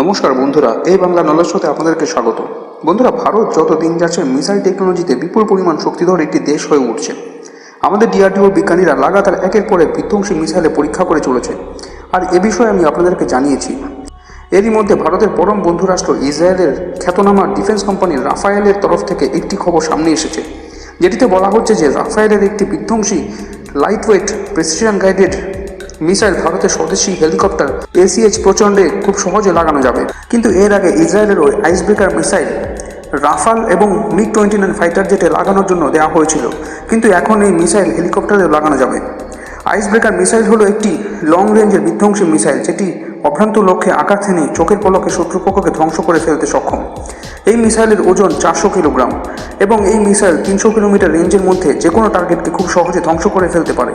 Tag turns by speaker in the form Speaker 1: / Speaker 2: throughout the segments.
Speaker 1: নমস্কার বন্ধুরা, এই বাংলা নলেজ আপনাদেরকে স্বাগত। বন্ধুরা, ভারত যত দিন যাচ্ছে মিসাইল টেকনোলজিতে বিপুল পরিমাণ শক্তিধর একটি দেশ হয়ে উঠছে। আমাদের ডিআরডিও বিজ্ঞানীরা লাগাতার একের পর বিধ্বংসী মিসাইলে পরীক্ষা করে চলেছে। আর এ বিষয়ে আমি আপনাদেরকে জানিয়েছি। এরই মধ্যে ভারতের পরম বন্ধু রাষ্ট্র ইসরায়েলের খ্যাতনামা ডিফেন্স কোম্পানি রাফায়েলের তরফ থেকে একটি খবর সামনে এসেছে। যেটিতে বলা হচ্ছে যে রাফায়েলের একটি বিধ্বংসী light weight precision guided missile ভারতের স্বদেশী হেলিকপ্টার এসিএইচ প্রচণ্ডে খুব সহজে লাগানো যাবে। কিন্তু এর আগে ইসরায়েলের ওই আইস ব্রেকার মিসাইল রাফাল এবং মিগ টোয়েন্টি নাইন ফাইটার জেটে লাগানোর জন্য দেওয়া হয়েছিল। কিন্তু এখন এই মিসাইল হেলিকপ্টারেও লাগানো যাবে। আইস ব্রেকার মিসাইল হলো একটি লং রেঞ্জের বিধ্বংসী মিসাইল, যেটি অভ্রান্ত লক্ষ্যে আঘাত হেনে চোখের পলকে শত্রুপক্ষকে ধ্বংস করে ফেলতে সক্ষম। এই মিসাইলের ওজন চারশো কিলোগ্রাম এবং এই মিসাইল তিনশো কিলোমিটার রেঞ্জের মধ্যে যে কোনো টার্গেটকে খুব সহজে ধ্বংস করে ফেলতে পারে।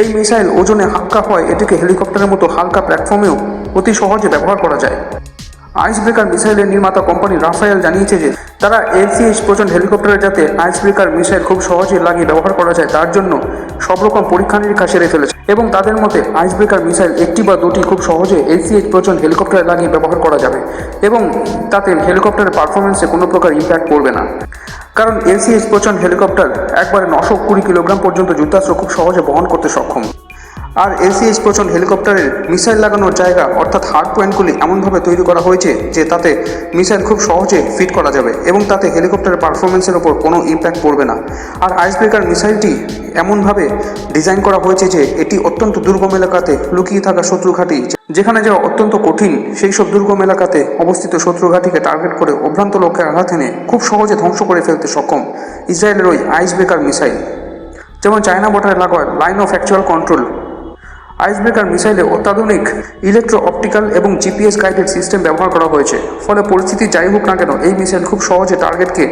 Speaker 1: এই মিসাইল ওজনে হালকা হয়, এটিকে হেলিকপ্টারের মতো হালকা প্ল্যাটফর্মেও অতি সহজে ব্যবহার করা যায়। আইস ব্রেকার মিসাইলের নির্মাতা কোম্পানি রাফায়েল জানিয়েছে যে, তারা এলসিএইচ প্রচণ্ড হেলিকপ্টারে যাতে আইস ব্রেকার মিসাইল খুব সহজে লাগিয়ে ব্যবহার করা যায়, তার জন্য সব রকম পরীক্ষা নিরীক্ষা সেরে ফেলেছে। এবং তাদের মতে আইস ব্রেকার মিসাইল একটি বা দুটি খুব সহজে এলসিএইচ প্রচণ্ড হেলিকপ্টারে লাগিয়ে ব্যবহার করা যাবে এবং তাতে হেলিকপ্টারের পারফরমেন্সে কোনো প্রকার ইম্প্যাক্ট পড়বে না। কারণ এলসিএইচ প্রচণ্ড হেলিকপ্টার একবারে নশো কুড়ি কিলোগ্রাম পর্যন্ত যুদ্ধাস্ত্র খুব সহজে বহন করতে সক্ষম। আর এলসিএইচ প্রচণ্ড হেলিকপ্টারের মিসাইল লাগানোর জায়গা, অর্থাৎ হার্ড পয়েন্টগুলি এমনভাবে তৈরি করা হয়েছে যে তাতে মিসাইল খুব সহজে ফিট করা যাবে এবং তাতে হেলিকপ্টারের পারফরমেন্সের ওপর কোনো ইম্প্যাক্ট পড়বে না। আর আইস ব্রেকার মিসাইলটি এমনভাবে ডিজাইন করা হয়েছে যে এটি অত্যন্ত দুর্গম এলাকাতে লুকিয়ে থাকা শত্রু ঘাঁটি, যেখানে যাওয়া অত্যন্ত কঠিন, সেই সব দুর্গম এলাকাতে অবস্থিত শত্রু ঘাঁটিকে টার্গেট করে অভ্রান্ত লক্ষ্যে আঘাত এনে খুব সহজে ধ্বংস করে ফেলতে সক্ষম ইসরায়েলের ওই আইস ব্রেকার মিসাইল। যেমন চায়না বর্ডারে লাগোয়া line of actual control ice breaker মিসাইলে অত্যাধুনিক ইলেকট্রো অপটিক্যাল এবং জিপিএস গাইডেড সিস্টেম ব্যবহার করা হয়েছে। ফলে পরিস্থিতি যাই হোক না কেন, এই মিসাইল খুব সহজে টার্গেটকে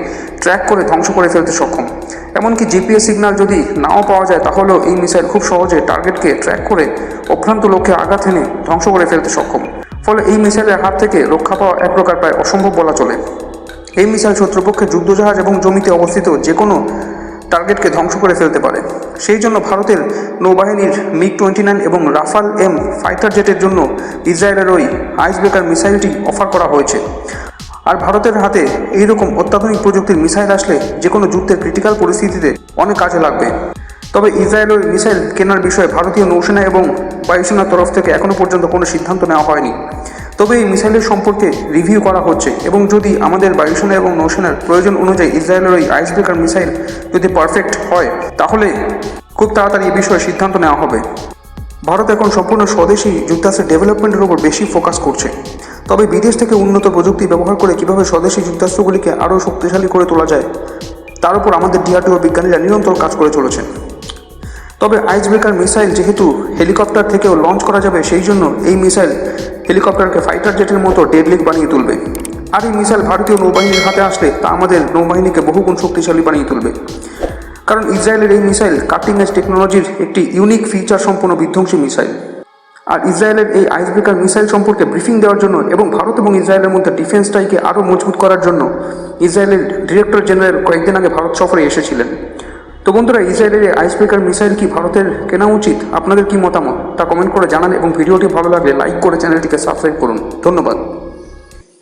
Speaker 1: ট্র্যাক করে ধ্বংস করে ফেলতে সক্ষম। এমনকি জিপিএস সিগন্যাল যদি নাও পাওয়া যায়, তাহলেও এই মিসাইল খুব সহজে টার্গেটকে ট্র্যাক করে অভ্রান্ত লক্ষ্যে আঘাত এনে ধ্বংস করে ফেলতে সক্ষম। ফলে এই মিসাইলের হাত থেকে রক্ষা পাওয়া এক প্রকার প্রায় অসম্ভব বলা চলে। এই মিসাইল শত্রুপক্ষের যুদ্ধজাহাজ এবং জমিতে অবস্থিত যে কোনো টার্গেটকে ধ্বংস করে ফেলতে পারে। সেই জন্য ভারতের নৌবাহিনীর মিগ টোয়েন্টি নাইন এবং রাফাল এম ফাইটার জেটের জন্য ইসরায়েলের ওই আইস ব্রেকার মিসাইলটি অফার করা হয়েছে। আর ভারতের হাতে এইরকম অত্যাধুনিক প্রযুক্তির মিসাইল আসলে যে কোনো যুদ্ধের ক্রিটিক্যাল পরিস্থিতিতে অনেক কাজে লাগবে। তবে ইসরায়েলের ওই মিসাইল কেনার বিষয়ে ভারতীয় নৌসেনা এবং বায়ুসেনার তরফ থেকে এখনও পর্যন্ত কোনো সিদ্ধান্ত নেওয়া হয়নি। তবে এই মিসাইলের সম্পর্কে রিভিউ করা হচ্ছে এবং যদি আমাদের বায়ুসেনা এবং নৌসেনার প্রয়োজন অনুযায়ী ইসরায়েলের ওই আইস ব্রেকার মিসাইল যদি পারফেক্ট হয়, তাহলে খুব তাড়াতাড়ি এই বিষয়ে সিদ্ধান্ত নেওয়া হবে। ভারত এখন সম্পূর্ণ স্বদেশী যুদ্ধাস্ত্রের ডেভেলপমেন্টের উপর বেশি ফোকাস করছে। তবে বিদেশ থেকে উন্নত প্রযুক্তি ব্যবহার করে কীভাবে স্বদেশী যুদ্ধাস্ত্রগুলিকে আরও শক্তিশালী করে তোলা যায়, তার উপর আমাদের ডিআরডিও বিজ্ঞানীরা নিরন্তর কাজ করে চলেছেন। তবে আইস ব্রেকার মিসাইল যেহেতু হেলিকপ্টার থেকেও লঞ্চ করা যাবে, সেই জন্য এই মিসাইল হেলিকপ্টারকে ফাইটার জেটের মতো ডেডলিক বানিয়ে তুলবে। আর এই মিসাইল ভারতীয় নৌবাহিনীর হাতে আসলে তা আমাদের নৌবাহিনীকে বহুগুণ শক্তিশালী বানিয়ে তুলবে। কারণ ইসরায়েলের এই মিসাইল কাটিং এজ টেকনোলজির একটি ইউনিক ফিচার সম্পন্ন বিধ্বংসী মিসাইল আর ইসরায়েলের এই আইস ব্রেকার মিসাইল সম্পর্কে ব্রিফিং দেওয়ার জন্য এবং ভারত এবং ইসরায়েলের মধ্যে ডিফেন্স টাইকে আরও মজবুত করার জন্য ইসরায়েলের ডিরেক্টর জেনারেল কয়েকদিন আগে ভারত সফরে এসেছিলেন। তো বন্ধুরা ইসরায়েলের এই আইস ব্রেকার মিসাইল কি ভারতের কেনা উচিত? আপনাদের কি মতামত? তা কমেন্ট করে জানান এবং ভিডিওটি ভালো লাগলে লাইক করে চ্যানেলটিকে সাবস্ক্রাইব করুন। ধন্যবাদ।